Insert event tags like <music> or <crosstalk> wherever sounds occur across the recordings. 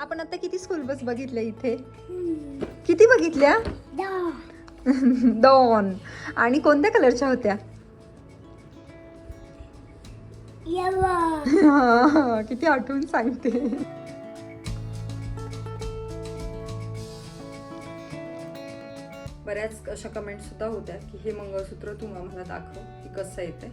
आपण आता किती स्कूल बस बघितल्या इथे? किती बघितल्या? दोन. आणि कोणत्या कलरच्या होत्या? किती आठवून सांगते. बऱ्याच अशा कमेंट सुद्धा होत्या की हे मंगळसूत्र तू आम्हाला दाखव की कसं येते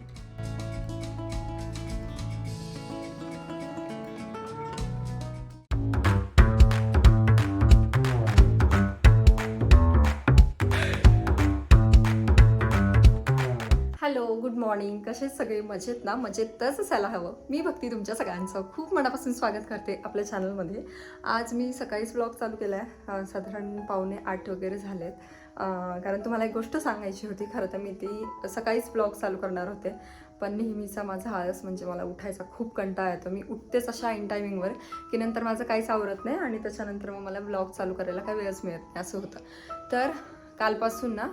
हॅलो गुड मॉर्निंग कसे सगळे? मजेत ना? मजेतच असायला हवं. मी भक्ती तुमच्या सगळ्यांचं. खूप मनापासून स्वागत करते आपल्या चॅनलमध्ये आज मी सकाळीच ब्लॉग चालू केला आहे. साधारण पावणे आठ वगैरे झालेत. कारण तुम्हाला एक गोष्ट सांगायची होती. खरं तर मी ती सकाळीच ब्लॉग चालू करणार होते. पण नेहमीचा माझा आळस म्हणजे मला उठायचा खूप कंटाळा येतो. मी उठतेच अशा इन टायमिंगवर की नंतर माझं काहीच आवरत नाही आणि त्याच्यानंतर मग मला ब्लॉग चालू करायला काही वेळच मिळत नाही असं होतं. तर कालपासून ना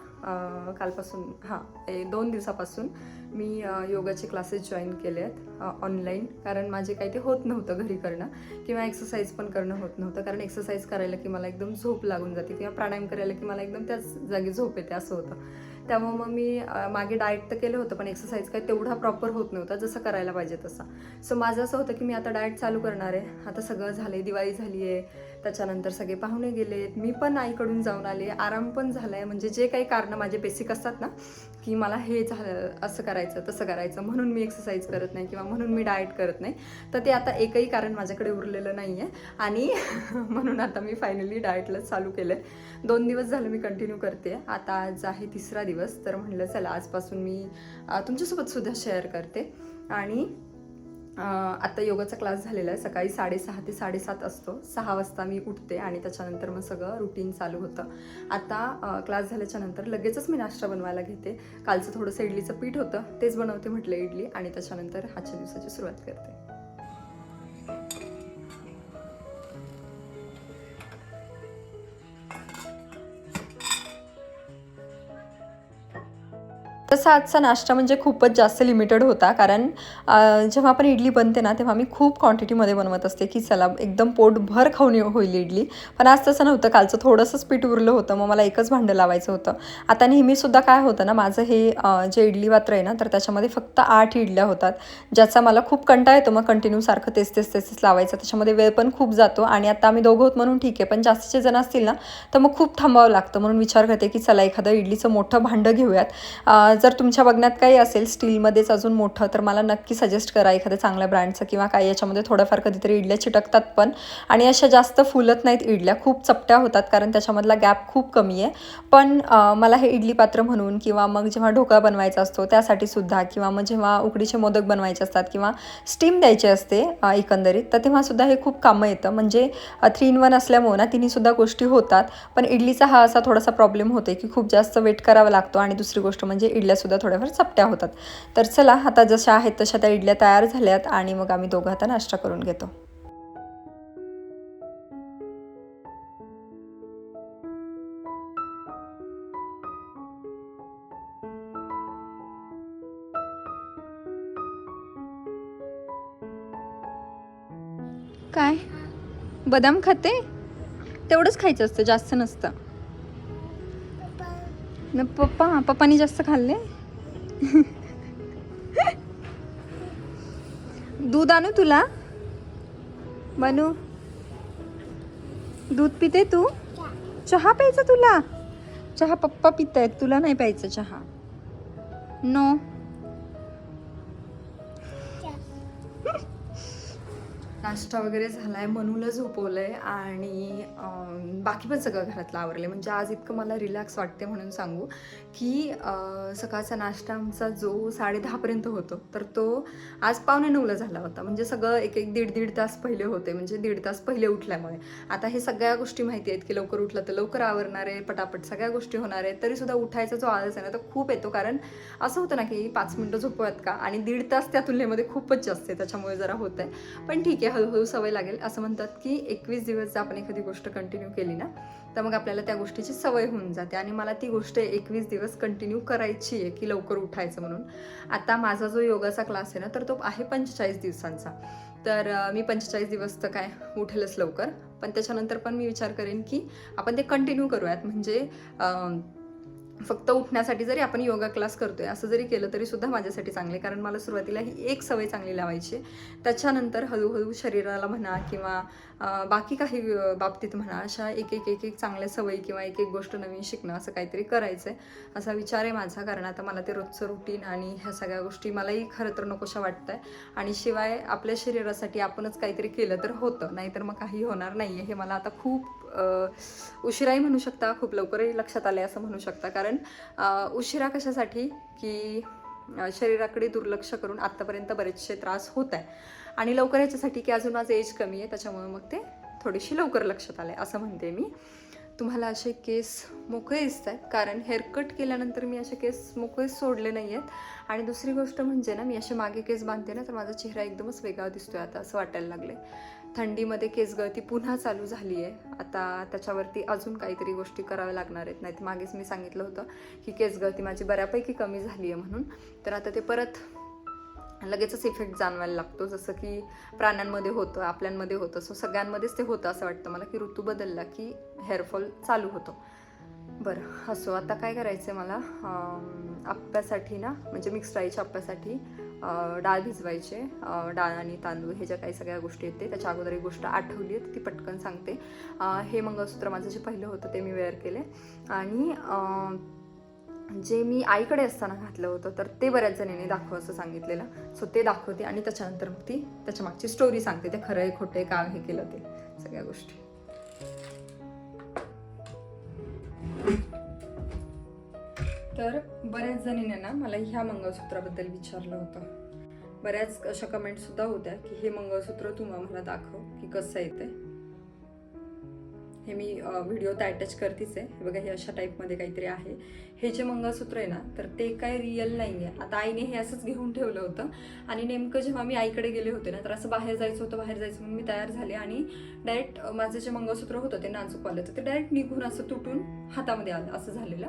कालपासून हां दोन दिवसापासून मी योगाचे क्लासेस जॉईन केले आहेत ऑनलाईन कारण माझे काही ते होत नव्हतं घरी करणं किंवा एक्सरसाइज पण करणं होत नव्हतं. कारण एक्सरसाइज करायला की मला एकदम झोप लागून जाते किंवा प्राणायाम करायला की मला एकदम त्याच जागी झोप येते असं होतं. त्यामुळे मग मी मागे डाएट तर केलं होतं पण एक्सरसाइज काय तेवढा प्रॉपर होत नव्हता जसं करायला पाहिजे तसा. सो माझं असं होतं की मी आता डाएट चालू करणार आहे. आता सगळं झालं आहे दिवाळी झाली आहे. त्याच्यानंतर सगळे पाहुणे गेलेत. मी पण आईकडून जाऊन आले. आराम पण झालाय. म्हणजे जे काही कारणं माझे बेसिक असतात ना की मला हे झालं असं करायचं तसं करायचं म्हणून मी एक्सरसाइज करत नाही किंवा म्हणून मी डाएट करत नाही. तर ते आता एकही कारण माझ्याकडे उरलेलं नाही आहे आणि <laughs> म्हणून आता मी फायनली डाएटलाच चालू केलं आहे दोन दिवस झालं मी कंटिन्यू करते. आता आज आहे तिसरा दिवस. तर म्हटलं चला आजपासून मी तुमच्यासोबत सुद्धा शेअर करते. आणि आत्ता योगाचा क्लास झालेला आहे. सकाळी साडेसहा ते साडेसात असतो. सहा वाजता मी उठते आणि त्याच्यानंतर मग सगळं रुटीन चालू होतं. आता क्लास झाल्याच्यानंतर लगेचच मी नाश्ता बनवायला घेते. कालचं थोडंसं इडलीचं पीठ होतं तेच बनवते म्हटलं इडली आणि त्याच्यानंतर आजच्या दिवसाची सुरुवात करते. तसा आजचा नाश्ता म्हणजे खूपच जास्त लिमिटेड होता. कारण जेव्हा आपण इडली बनते ना तेव्हा मी खूप क्वांटिटीमध्ये बनवत असते की चला एकदम पोटभर खाऊन होईल इडली. पण आज तसं नव्हतं. कालचं थोडंसंच पीठ उरलं होतं. मग मला एकच भांडं लावायचं होतं. आता नेहमीसुद्धा काय होतं ना माझं हे जे इडली पात्र आहे ना तर त्याच्यामध्ये फक्त आठ इडल्या होतात. ज्याचा मला खूप कंटाळा येतो. मग कंटिन्यू सारखं तेच तेच तेच तेच लावायचं. त्याच्यामध्ये वेळ पण खूप जातो. आणि आता आम्ही दोघं आहोत म्हणून ठीक आहे. पण जास्तीचे जण असतील ना तर मग खूप थांबावं लागतं. म्हणून विचार करते की चला एखादं इडलीचं मोठं भांडं घेऊयात. जर तुमच्या बघण्यात काही असेल स्टीलमध्येच अजून मोठं तर मला नक्की सजेस्ट करा एखाद्या चांगल्या ब्रँडचं किंवा काही याच्यामध्ये थोडंफार कधीतरी इडल्या चिटकतात पण. आणि अशा जास्त फुलत नाहीत इडल्या खूप चपट्या होतात कारण त्याच्यामधला गॅप खूप कमी आहे. पण मला हे इडली पात्र म्हणून किंवा मग जेव्हा ढोकळा बनवायचा असतो त्यासाठी सुद्धा किंवा मग जेव्हा उकडीचे मोदक बनवायचे असतात किंवा स्टीम द्यायची असते एकंदरीत तर तेव्हासुद्धा हे खूप कामं येतं. म्हणजे थ्री इन वन असल्यामुळं ना तिन्हीसुद्धा गोष्टी होतात. पण इडलीचा हा असा थोडासा प्रॉब्लेम होते की खूप जास्त वेट करावा लागतो. आणि दुसरी गोष्ट म्हणजे इडली इडल्यासुद्धा थोड्याफार चपट्या होतात. तर चला आता जशा आहेत तशा त्या इडल्या तयार झाल्यात आणि मग आम्ही दोघं आता नाश्ता करून घेतो. काय? बदाम खाते? तेवढंच खायचं असतं जास्त नसतं. न पप्पा पप्पानी जास्त खाल्ले? दूध आणू तुला? बनू? दूध पिते तू? चहा प्यायचा तुला? चहा पप्पा पितायत तुला नाही प्यायचं चहा. नो नाश्ता वगैरे झाला आहे मनूला आहे आणि बाकी पण सगळं घरातलं आहे म्हणजे आज इतकं मला रिलॅक्स वाटते म्हणून सांगू. की सकाळचा नाश्ता आमचा जो साडे दहापर्यंत होतो. तर तो आज पावणे नऊला झाला होता. म्हणजे सगळं एक एक दीड दीड तास पहिले होते. म्हणजे दीड तास पहिले उठल्यामुळे. आता हे सगळ्या गोष्टी माहिती आहेत की लवकर उठलं तर लवकर आवरणार आहे पटापट सगळ्या गोष्टी होणार. आहेत तरीसुद्धा उठायचा जो आळस आहे ना तो खूप येतो. कारण असं होतं ना की पाच मिनटं झोपवत का? आणि दीड तास त्या तुलनेमध्ये खूपच जास्त आहे. त्याच्यामुळे जरा होत आहे पण ठीक आहे आहे हळूहळू सवय लागेल. असं म्हणतात की एकवीस दिवस जर आपण एखादी गोष्ट कंटिन्यू केली ना तर मग आपल्याला त्या गोष्टीची सवय होऊन जाते. आणि मला ती गोष्ट एकवीस दिवस कंटिन्यू करायची आहे की लवकर उठायचं म्हणून. आता माझा जो योगाचा क्लास आहे ना तर तो आहे पंचेचाळीस दिवसांचा. तर मी पंचेचाळीस दिवस तर काय उठेलच लवकर. पण त्याच्यानंतर पण मी विचार करेन की आपण ते कंटिन्यू करूयात. म्हणजे फक्त उठण्यासाठी जरी आपण योगा क्लास करतोय असं जरी केलं तरी सुद्धा माझ्यासाठी चांगले कारण मला सुरुवातीला ही एक सवय चांगली लावायची आहे. त्याच्यानंतर हळूहळू शरीराला म्हणा किंवा बाकी काही बाबतीत म्हणा अशा एक एक एक एक चांगल्या सवयी किंवा एक एक गोष्ट नवीन शिकणं असं काहीतरी करायचं आहे असा विचार आहे माझा. कारण आता मला ते रोजचं रुटीन आणि ह्या सगळ्या गोष्टी मलाही खरं तर नकोशा वाटत आहे आणि शिवाय आपल्या शरीरासाठी आपणच काहीतरी केलं तर होतं. नाहीतर मग काही होणार नाही आहे हे मला आता खूप उशिराही म्हणू शकता खूप लवकरही लक्षात आले असं म्हणू शकता. कारण कारण उशिरा कशासाठी? की शरीराकडे दुर्लक्ष करून आत्तापर्यंत बरेचसे त्रास होत आहे. आणि लवकर याच्यासाठी की अजून माझं एज कमी आहे त्याच्यामुळे मग ते थोडीशी लवकर लक्षात आलं आहे असं म्हणते मी. तुम्हाला असे केस मोकळे दिसत आहेत कारण हेअरकट केल्यानंतर मी असे केस मोकळे सोडले नाही आहेत आणि दुसरी गोष्ट म्हणजे ना मी असे मागे केस बांधते ना तर माझा चेहरा एकदमच वेगळा दिसतोय आता असं वाटायला लागले थंडीमध्ये केसगळती पुन्हा चालू झाली आहे आता त्याच्यावरती अजून काहीतरी गोष्टी कराव्या लागणार आहेत. नाही मागेच मी सांगितलं होतं की केसगळती माझी बऱ्यापैकी कमी झाली आहे म्हणून. तर आता ते परत लगेचच इफेक्ट जाणवायला लागतो. जसं की प्राण्यांमध्ये होतं आपल्यांमध्ये होतं. सो सगळ्यांमध्येच ते होतं असं वाटतं मला की ऋतू बदलला की हेअरफॉल चालू होतो. बरं असो आता काय करायचं आहे मला? अप्प्यासाठी आप्प्यासाठी ना म्हणजे मिक्स राईच्या आप्प्यासाठी डाळ भिजवायचे डाळ आणि तांदूळ हे ज्या काही सगळ्या गोष्टी आहेत ते त्याच्या अगोदर एक गोष्ट आठवली आहे ती पटकन सांगते. हे मंगळसूत्र माझं जे पहिलं होतं ते मी वेअर केले. आणि जे मी आईकडे असताना घातलं होतं तर ते बऱ्याच जणीने दाखव असं सांगितलेलं. सो ते दाखवते आणि त्याच्यानंतर मग ती त्याच्या मागची स्टोरी सांगते ते खरं आहे खोटं आहे का हे केलं ते सगळ्या गोष्टी. तर बऱ्याच जणींना ना मला ह्या मंगळसूत्राबद्दल विचारलं होतं. बऱ्याच अशा कमेंट सुद्धा होत्या की हे मंगळसूत्र तू मला दाखव की कसं येते हे मी व्हिडिओ तर अटॅच करतेच आहे. बघा हे अशा टाईपमध्ये काहीतरी आहे. हे जे मंगळसूत्र आहे ना तर ते काय रिअल नाही आहे आता आईने हे असंच घेऊन ठेवलं होतं. आणि नेमकं जेव्हा मी आईकडे गेले होते ना तर असं बाहेर जायचं होतं बाहेर जायचं म्हणून मी तयार झाले आणि डायरेक्ट माझं जे मंगळसूत्र होतं ते नाजूक आलं. तर ते डायरेक्ट निघून असं तुटून हातामध्ये आलं असं झालेलं.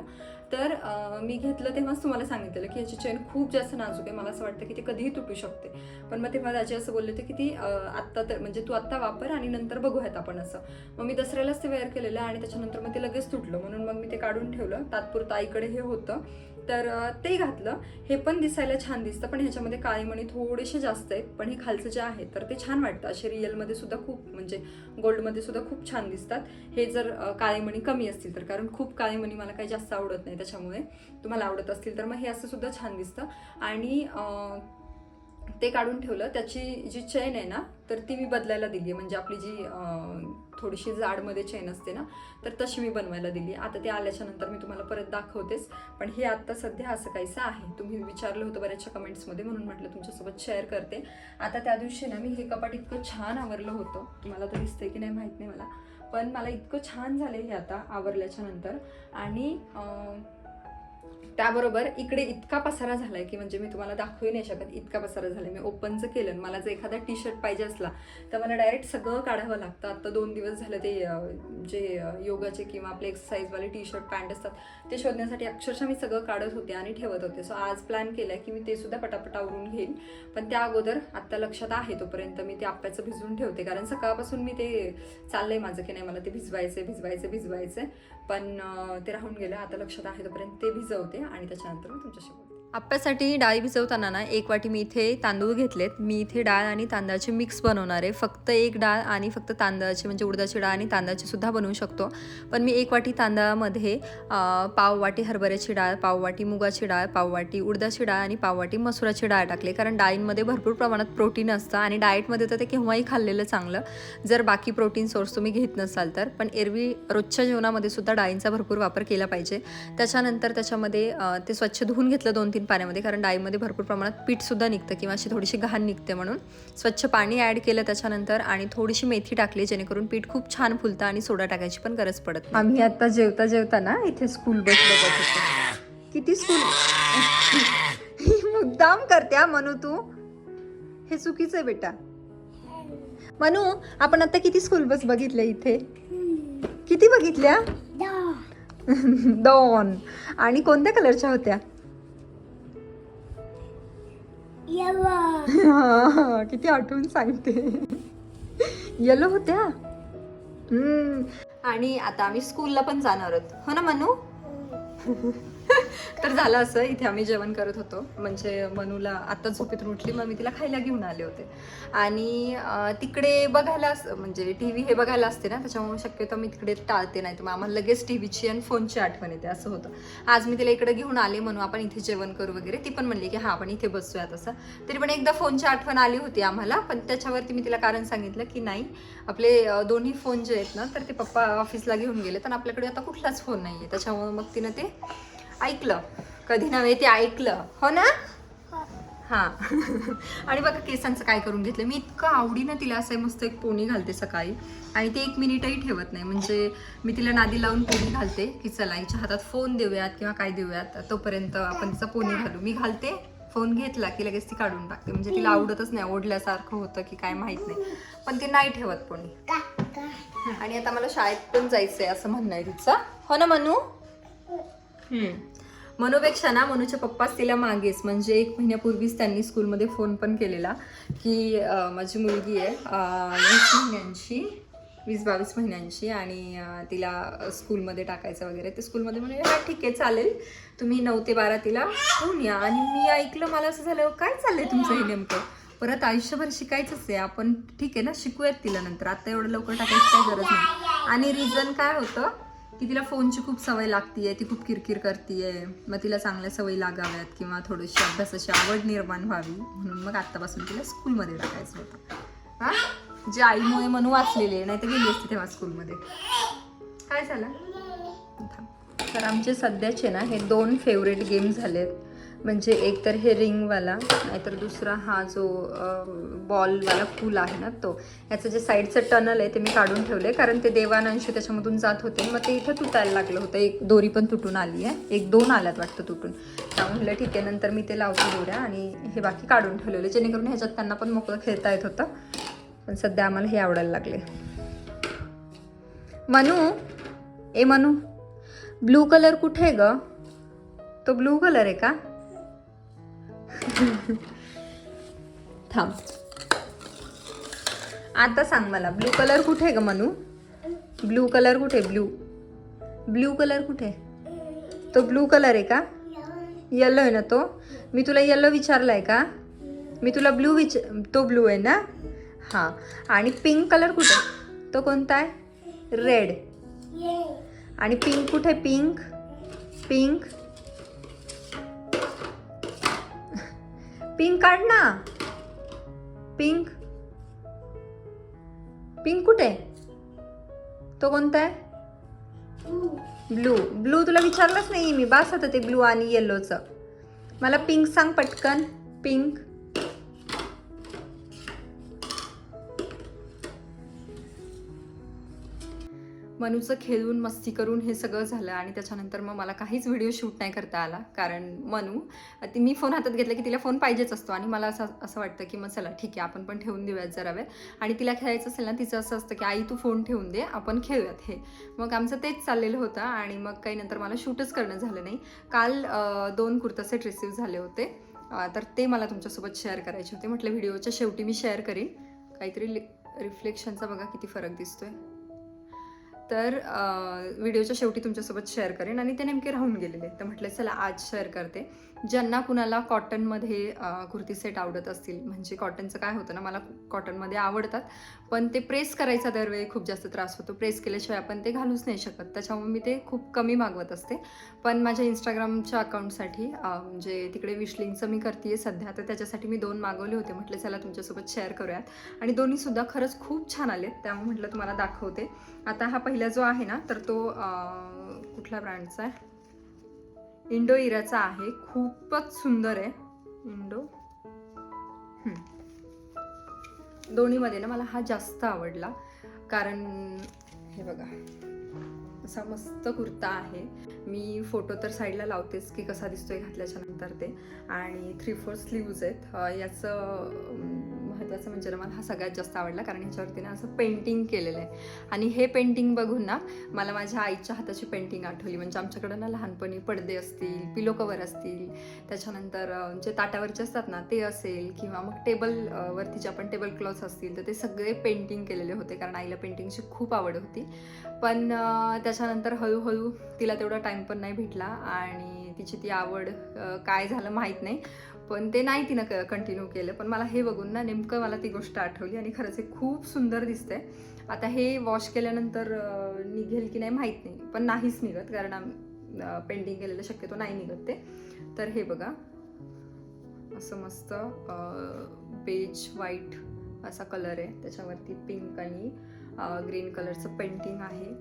तर मी घेतलं तेव्हाच तुम्हाला सांगितलेलं की याची चेन खूप जास्त नाजूक आहे. मला असं वाटतं की ती कधीही तुटू शकते. पण मग तेव्हा दाजी असं बोलले होते की ती आत्ता तर म्हणजे तू आत्ता वापर आणि नंतर बघूयात आपण असं. मग मी दसऱ्यालाच ते वेअर केलेलं आणि त्याच्यानंतर मग ते लगेच तुटलं. म्हणून मग मी ते काढून ठेवलं. तात्पुरतं आईकडे हे होतं. तर ते घातलं. हे पण दिसायला छान दिसतं पण ह्याच्यामध्ये काळे मणी थोडेसे जास्त आहेत पण हे खालचं जे आहे तर ते छान वाटतं. असे रिअलमध्ये सुद्धा खूप म्हणजे गोल्डमध्ये सुद्धा खूप छान दिसतात. हे जर काळे मणी कमी असतील तर कारण खूप काळे मणी मला काही जास्त आवडत नाही त्याच्यामुळे तुम्हाला आवडत असतील तर मग हे असं सुद्धा छान दिसतं. आणि ते काढून ठेवलं. त्याची जी चेन आहे ना तर ती मी बदलायला दिली आहे म्हणजे आपली जी थोडीशी जाडमध्ये चेन असते ना तर तशी मी बनवायला दिली आता ते आल्याच्यानंतर मी तुम्हाला परत दाखवतेच. पण हे आत्ता सध्या असं काहीसं आहे. तुम्ही विचारलं होतं बऱ्याचशा कमेंट्समध्ये म्हणून म्हटलं तुमच्यासोबत शेअर करते. आता त्या दिवशी ना मी हे कपाट इतकं छान आवरलं होतं. तुम्हाला तर दिसतंय की नाही माहीत नाही मला. पण मला इतकं छान झालं हे आता आवरल्याच्या नंतर. आणि त्याबरोबर इकडे इतका पसारा झालाय की म्हणजे मी तुम्हाला दाखवू नाही शकत इतका पसारा झालाय. मी ओपनचं केलं मला जर एखादा टी शर्ट पाहिजे असला तर मला डायरेक्ट सगळं काढावं लागतं. आत्ता दोन दिवस झालं ते जे योगाचे किंवा आपले एक्सरसाइजवाले टी शर्ट पॅन्ट असतात ते शोधण्यासाठी अक्षरशः मी सगळं काढत होते आणि ठेवत होते. सो आज प्लॅन केलाय की मी ते सुद्धा पटापट आवरून घेईन. पण त्या अगोदर आत्ता लक्षात आहे तोपर्यंत मी ते आप्याचं भिजवून ठेवते. कारण सकाळपासून मी ते चाललंय माझं की नाही मला ते भिजवायचं भिजवायचं भिजवायचं पण ते राहून गेलं. आता लक्षात आहे तोपर्यंत ते भिजवते आणि त्याच्यानंतर मी तुमच्याशी बोलते. आप्प्यासाठी डाळी भिजवताना ना एक वाटी मी इथे तांदूळ घेतलेत. मी इथे डाळ आणि तांदळाचे मिक्स बनवणार आहे. फक्त एक डाळ आणि फक्त तांदळाची म्हणजे उडदाची डाळ आणि तांदळाची सुद्धा बनवू शकतो. पण मी एक वाटी तांदळामध्ये पाववाटी पाव वाटी हरभऱ्याची डाळ पाव वाटी मुगाची डाळ पाव वाटी उडदाची डाळ आणि पाव वाटी मसुराची डाळ टाकली. कारण डाळींमध्ये भरपूर प्रमाणात प्रोटीन असतं आणि डाएटमध्ये तर ते केव्हाही खाल्लेलं चांगलं. जर बाकी प्रोटीन सोर्स तुम्ही घेत नसाल तर. पण एरवी रोजच्या जेवणामध्ये सुद्धा डाळींचा भरपूर वापर केला पाहिजे. त्याच्यानंतर त्याच्यामध्ये ते स्वच्छ धुवून घेतलं दोन तीन पाण्यामध्ये कारण डाळीमध्ये भरपूर प्रमाणात पीठसुद्धा निघतं किंवा अशी थोडीशी घाण निघते म्हणून. स्वच्छ पाणी ॲड केलं त्याच्यानंतर आणि थोडीशी मेथी टाकली जेणेकरून पीठ खूप छान फुलतं आणि सोडा टाकायची पण गरज पडत नाही. आम्ही आता जेवता जेवता ना इथे स्कूल बस बघत होतो. किती स्कूल मुद्दाम करते हा म्हणू तू. हे चुकीचं आहे बेटा. मनू आपण आता किती स्कूल बस बघितल्या इथे? किती बघितल्या? <laughs> दोन. आणि कोणत्या कलरच्या होत्या? हा, <laughs> किती आठवून सांगते. येलो होत्या? हम्म. आणि आता आम्ही स्कूलला पण जाणार आहोत. हो ना मनू? तर झालं असं. इथे आम्ही जेवण करत होतो. म्हणजे मनूला आता झोपेतून उठली मग मी तिला खायला घेऊन आले होते. आणि तिकडे बघायला म्हणजे टी व्ही हे बघायला असते ना त्याच्यामुळे शक्यतो मी तिकडे टाळते नाही तर मग आम्हाला लगेच टी व्हीची आणि फोनची आठवण येते असं होतं. आज मी तिला इकडे घेऊन आले म्हणून आपण इथे जेवण करू वगैरे. ती पण म्हणली की हा आपण इथे बसूया तसं. तरी पण एकदा फोनची आठवण आली होती आम्हाला पण त्याच्यावरती मी तिला कारण सांगितलं की नाही आपले दोन्ही फोन जे आहेत ना तर ते पप्पा ऑफिसला घेऊन गेले तर आपल्याकडे आता कुठलाच फोन नाही आहे त्याच्यामुळे मग तिनं ते ऐकलं. कधी नव्हे ते ऐकलं. हो ना? हा. <laughs> आणि बघा केसांचं काय करून घेतलं. मी इतकं आवडीनं तिला असं मस्त एक पोणी घालते सकाळी. आणि ते एक मिनिटही ठेवत नाही. म्हणजे मी तिला नादी लावून पोणी घालते की चला हिच्या हातात फोन देऊयात किंवा काय देऊयात. तोपर्यंत आपण तिचा पोणी घालू. मी घालते. फोन घेतला की लगेच ती काढून टाकते. म्हणजे तिला आवडतच नाही. ओढल्यासारखं होतं की काय माहीत नाही. पण ती नाही ठेवत पोणी आणि आता मला शाळेत पण जायचंय असं म्हणणं आहे तिचं. हो ना मनू? हम्म. मनूपेक्षा ना मनूच्या पप्पाच तिला मागेच. म्हणजे एक महिन्यापूर्वीच त्यांनी स्कूलमध्ये फोन पण केलेला की माझी मुलगी आहे वीस महिन्यांची वीस बावीस महिन्यांची आणि तिला स्कूलमध्ये टाकायचं वगैरे. ते स्कूलमध्ये म्हणजे हा ठीक आहे चालेल. तुम्ही नऊ ते बारा तिला घेऊन या. आणि मी ऐकलं मला असं झालं काय चाललंय तुमचं हे नेमकं? परत आयुष्यभर शिकायचंच आहे. आपण ठीक आहे ना शिकूयात तिला नंतर. आता एवढं लवकर टाकायची काही गरज नाही. आणि रिझन काय होतं? की तिला फोनची खूप सवय लागतीये ती खूप किरकिर करतीये. मग तिला चांगल्या सवयी लागाव्यात किंवा थोडीशी अभ्यासाची आवड निर्माण व्हावी म्हणून मग आत्तापासून तिला स्कूलमध्ये टाकायचं होतं. हां? जे आईमुळे म्हणून वाचलेली आहे नाही तर गेली असते तेव्हा स्कूलमध्ये. काय झालं? तर आमचे सध्याचे ना हे दोन फेवरेट गेम झालेत. म्हणजे एक तर हे रिंगवाला नाहीतर दुसरा हा जो बॉलवाला फूल आहे ना तो. याचं जे साईडचं टनल आहे ते मी काढून ठेवले कारण ते देवानंशी त्याच्यामधून जात होते. मग ते इथं तुटायला लागलं होतं. एक दोरी पण तुटून आली आहे. एक दोन आल्यात वाटतं तुटून. त्यामुळे म्हटलं ठीक आहे नंतर मी ते लावते दोऱ्या आणि हे बाकी काढून ठेवलेले जेणेकरून ह्याच्यात त्यांना पण मोकळं खेळता येत होतं. पण सध्या आम्हाला हे आवडायला लागले. मनू? ए मनू. ब्लू कलर कुठे आहे ग? तो ब्लू कलर आहे का? <laughs> थांब. आता सांग मला ब्लू कलर कुठे आहे ग मनू? ब्लू कलर कुठे ब्लू. ब्लू कलर कुठे तो ब्लू कलर आहे का? येलो आहे ना तो? मी तुला येलो विचारलाय का? मी तुला ब्लू विच तो ब्लू आहे ना? हां. आणि पिंक कलर कुठे तो कोणता आहे? रेड आणि पिंक कुठे पिंक पिंक पिंक काढ ना. पिंक. पिंक कुठे? तो कोणता आहे? ब्लू ब्लू तुला विचारलंच नाही मी. बास आता ते ब्लू आणि येल्लोचं मला पिंक सांग पटकन. पिंक मनूचं खेळून मस्ती करून हे सगळं झालं आणि त्याच्यानंतर मग मला काहीच व्हिडिओ शूट नाही करता आला. कारण मनू ती मी फोन हातात घेतला की तिला फोन पाहिजेच असतो आणि मला असं असं वाटतं की मग चला ठीक आहे आपण पण ठेवून देऊयात जरा वेळ. आणि तिला खेळायचं असेल ना तिचं असं असतं की आई तू फोन ठेवून दे आपण खेळूयात हे. मग आमचं तेच चाललेलं होतं आणि मग काही नंतर मला शूटच करणं झालं नाही. काल दोन कुर्ता सेट रिसीव झाले होते. तर ते मला तुमच्यासोबत शेअर करायचे होते. म्हटलं व्हिडिओच्या शेवटी मी शेअर करीन. काहीतरी रिफ्लेक्शनचा बघा किती फरक दिसतोय. तर व्हिडिओच्या शेवटी तुमच्यासोबत शेअर करेन आणि ते नेमके राहून गेलेले तर म्हटलं चला आज शेअर करते. ज्यांना कुणाला कॉटनमध्ये कुर्ती सेट आवडत असतील. म्हणजे कॉटनचं काय होतं ना मला कॉटनमध्ये आवडतात. पण ते प्रेस करायचा दरवेळी खूप जास्त त्रास होतो. प्रेस केल्याशिवाय आपण ते घालूच नाही शकत. त्याच्यामुळे मी ते खूप कमी मागवत असते. पण माझ्या इंस्टाग्रामच्या अकाउंटसाठी म्हणजे तिकडे विशलिंगचं मी करते सध्या. तर त्याच्यासाठी मी दोन मागवले होते. म्हटलं चला तुमच्यासोबत शेअर करूयात. आणि दोन्हीसुद्धा खरंच खूप छान आले त्यामुळे म्हटलं तुम्हाला दाखवते. आता हा पहिला जो आहे ना तर तो कुठल्या ब्रँडचा आहे? इंडो इराचा आहे. खूपच सुंदर आहे. इंडो. दोन्हीमध्ये ना मला हा जास्त आवडला. कारण हे बघा असा मस्त कुर्ता आहे. मी फोटो तर साईडला लावतेच की कसा दिसतोय घातल्याच्या नंतर ते. आणि थ्री फोर स्लीव्ज आहेत. याचं महत्त्वाचं म्हणजे मला हा सगळ्यात जास्त आवडला कारण ह्याच्यावरती ना असं पेंटिंग केलेलं आहे. आणि हे पेंटिंग बघून ना मला माझ्या आईच्या हाताची पेंटिंग आठवली. म्हणजे आमच्याकडं ना लहानपणी पडदे असतील पिलो कवर असतील त्याच्यानंतर जे ताटावरचे असतात ना ते असेल किंवा मग टेबल वरती जे आपण टेबल क्लॉथ्स असतील तर ते सगळे पेंटिंग केलेले होते कारण आईला पेंटिंगची खूप आवड होती. पण त्याच्यानंतर हळूहळू तिला तेवढा टाईम पण नाही भेटला आणि तिची ती आवड काय झालं माहीत नाही. पण ते नाही तिनं क कंटिन्यू केलं. पण मला हे बघून ना नेमकं मला ती गोष्ट आठवली आणि खरंच हे खूप सुंदर दिसतंय. आता हे वॉश केल्यानंतर निघेल की नाही माहीत नाही पण नाहीच निघत कारण आम पेंटिंग केलेलं शक्यतो नाही निघत ते. तर हे बघा. असं मस्त बेज व्हाईट असा कलर आहे. त्याच्यावरती पिंक आणि ग्रीन कलरचं पेंटिंग आहे.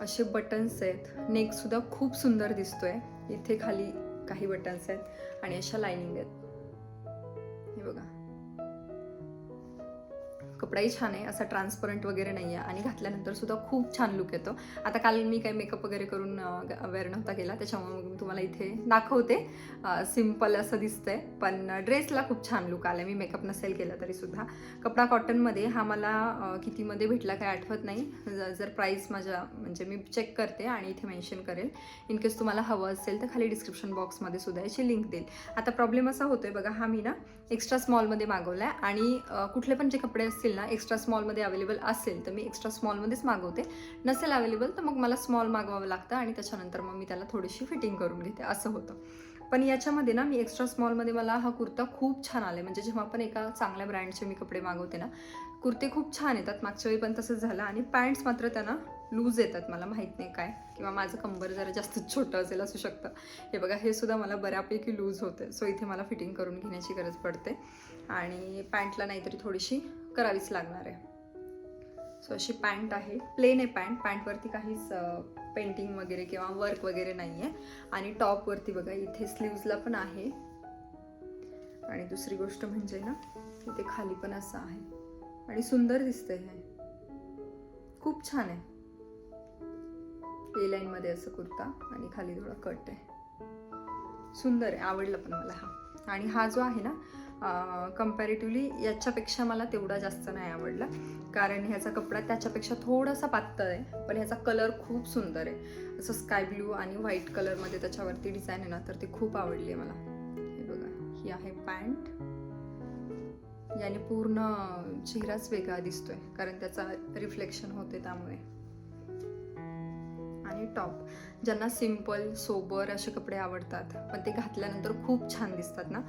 असे बटन्स आहेत. नेकसुद्धा खूप सुंदर दिसतोय. इथे खाली काही बटन्स आहेत आणि अशा लाईनिंग आहेत. हे बघा. कपडाही छान आहे असा ट्रान्सपरंट वगैरे नाही आहे आणि घातल्यानंतर सुद्धा खूप छान लुक येतो. आता काल मी काही मेकअप वगैरे करून वेअर नव्हता केला. त्याच्यामुळे मग मी तुम्हाला इथे दाखवते. सिंपल असं दिसतंय. पण ड्रेसला खूप छान लुक आला मी मेकअप नसेल केला तरी सुद्धा. कपडा कॉटनमध्ये हा मला कितीमध्ये भेटला काय आठवत नाही. जर प्राईस माझ्या म्हणजे मी चेक करते आणि इथे मेन्शन करेल. इन केस तुम्हाला हवं असेल तर खाली डिस्क्रिप्शन बॉक्समध्ये सुद्धा याची लिंक देईल. आता प्रॉब्लेम असा होतोय बघा हा मी ना एक्स्ट्रा स्मॉलमध्ये मागवला आहे आणि कुठले पण जे कपडे असतील ना एक्स्ट्रा स्मॉलमध्ये अवेलेबल असेल तर मी एक्स्ट्रा स्मॉलमध्येच मागवते. नसेल अवेलेबल तर मग मला स्मॉल मागवावं लागतं आणि त्याच्यानंतर मग मी त्याला थोडीशी फिटिंग करून घेते असं होतं. पण याच्यामध्ये ना मी एक्स्ट्रा स्मॉलमध्ये मला हा कुर्ता खूप छान आला म्हणजे जेव्हा पण एका चांगल्या ब्रँडचे मी कपडे मागवते ना कुर्ते खूप छान येतात. मागच्या वेळी पण तसंच झालं आणि पॅन्ट्स मात्र त्यांना लूज येतात. मला माहीत नाही काय. किंवा माझं कंबर जरा जास्त छोटं असेल असू शकतं. हे बघा हे सुद्धा मला बऱ्यापैकी लूज होतं. सो इथे मला फिटिंग करून घेण्याची गरज पडते. आणि पॅन्टला नाहीतरी थोडीशी करावीच लागणार आहे. सो अशी पॅन्ट आहे. प्लेन आहे पॅन्ट पॅन्टवरती काहीच पेंटिंग वगैरे किंवा वर्क वगैरे नाही आहे आणि टॉपवरती बघा इथे स्लीव्जला पण आहे. आणि दुसरी गोष्ट म्हणजे ना इथे खाली पण असं आहे. आणि सुंदर दिसतंय हे. खूप छान आहे. ए लाईनमध्ये असं कुर्ता आणि खाली थोडा कट आहे. सुंदर आहे. आवडलं पण मला हा. आणि हा जो आहे ना कम्पॅरेटिव्हली याच्यापेक्षा मला तेवढा जास्त नाही आवडला. कारण ह्याचा कपडा त्याच्यापेक्षा थोडासा पातळ आहे पण ह्याचा कलर खूप सुंदर आहे. असं स्काय ब्ल्यू आणि व्हाईट कलरमध्ये त्याच्यावरती डिझाईन आहे ना तर ती खूप आवडली आहे मला. हे बघा ही आहे पॅन्ट याने पूर्ण चेहराच वेगळा दिसतोय कारण त्याचा रिफ्लेक्शन होते त्यामुळे. आणि टॉप ज्यांना सिंपल सोबर असे कपडे आवडतात पण ते घातल्यानंतर खूप छान दिसतात ना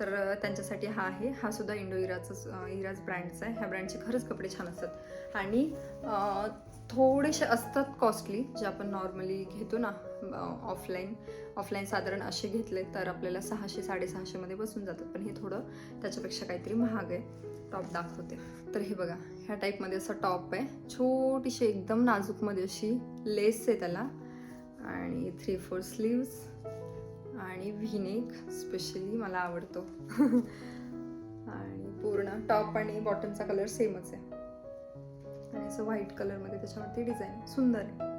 तर त्यांच्यासाठी हा आहे. हा सुद्धा इंडो इराचाच इराज ब्रँडचा आहे. ह्या ब्रँडचे खरंच कपडे छान असतात. आणि थोडेसे असतात कॉस्टली जे आपण नॉर्मली घेतो ना ऑफलाईन. ऑफलाईन साधारण असे घेतले तर आपल्याला सहाशे साडेसहाशेमध्ये बसून जातात पण हे थोडं त्याच्यापेक्षा काहीतरी महाग आहे. टॉप दाखवते. तर हे बघा ह्या टाईपमध्ये असं टॉप आहे. छोटीशी एकदम नाजूकमध्ये अशी लेस आहे त्याला. आणि थ्री फोर स्लीव्स. आणि व्हिनेक स्पेशली मला आवडतो. <laughs> आणि पूर्ण टॉप आणि बॉटमचा कलर सेमच आहे. आणि असं व्हाईट कलरमध्ये त्याच्यावरती डिझाईन सुंदर आहे.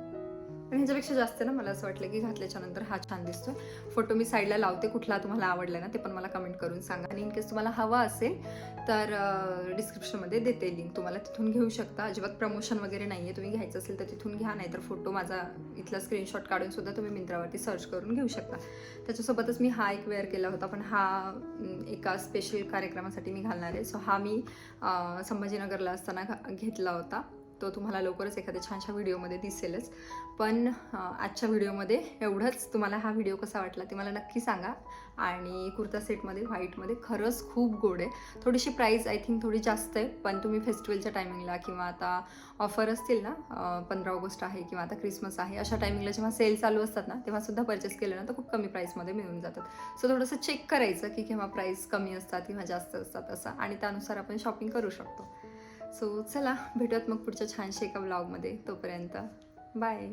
आणि ह्याच्यापेक्षा जास्त ना मला असं वाटलं की घातल्याच्या नंतर हा छान दिसतो फोटो मी साईडला लावते कुठला तुम्हाला आवडला ना ते पण मला कमेंट करून सांगा. आणि इनकेस तुम्हाला हवा असेल तर डिस्क्रिप्शनमध्ये देते लिंक तुम्हाला तिथून घेऊ शकता. अजिबात प्रमोशन वगैरे नाही आहे तुम्ही घ्यायचं असेल तर तिथून घ्या नाहीतर फोटो माझा इथला स्क्रीनशॉट काढून सुद्धा तुम्ही मिंत्रावरती सर्च करून घेऊ शकता. त्याच्यासोबतच मी हा एक वेअर केला होता पण हा एका स्पेशल कार्यक्रमासाठी मी घालणार आहे. सो हा मी संभाजीनगरला असताना घा- घेतला होता. तो तुम्हाला लवकरच एखाद्या छानशा व्हिडिओमध्ये दिसेलच. पण आजच्या व्हिडिओमध्ये एवढंच. तुम्हाला हा व्हिडिओ कसा वाटला ते मला नक्की सांगा. आणि कुर्ता सेटमध्ये व्हाईटमध्ये खरंच खूप गोड आहे. थोडीशी प्राईस आय थिंक थोडी जास्त आहे पण तुम्ही फेस्टिवलच्या टायमिंगला किंवा आता ऑफर असतील ना पंधरा ऑगस्ट आहे किंवा आता क्रिसमस आहे अशा टायमिंगला जेव्हा सेल चालू असतात ना तेव्हा सुद्धा परचेस केलं ना तर खूप कमी प्राईसमध्ये मिळून जातात. सो थोडंसं चेक करायचं की केव्हा प्राईस कमी असतात किंवा जास्त असतात असं. आणि त्यानुसार आपण शॉपिंग करू शकतो. सो चला भेटूयात मग पुढच्या छानशे एका ब्लॉगमध्ये तोपर्यंत. बाय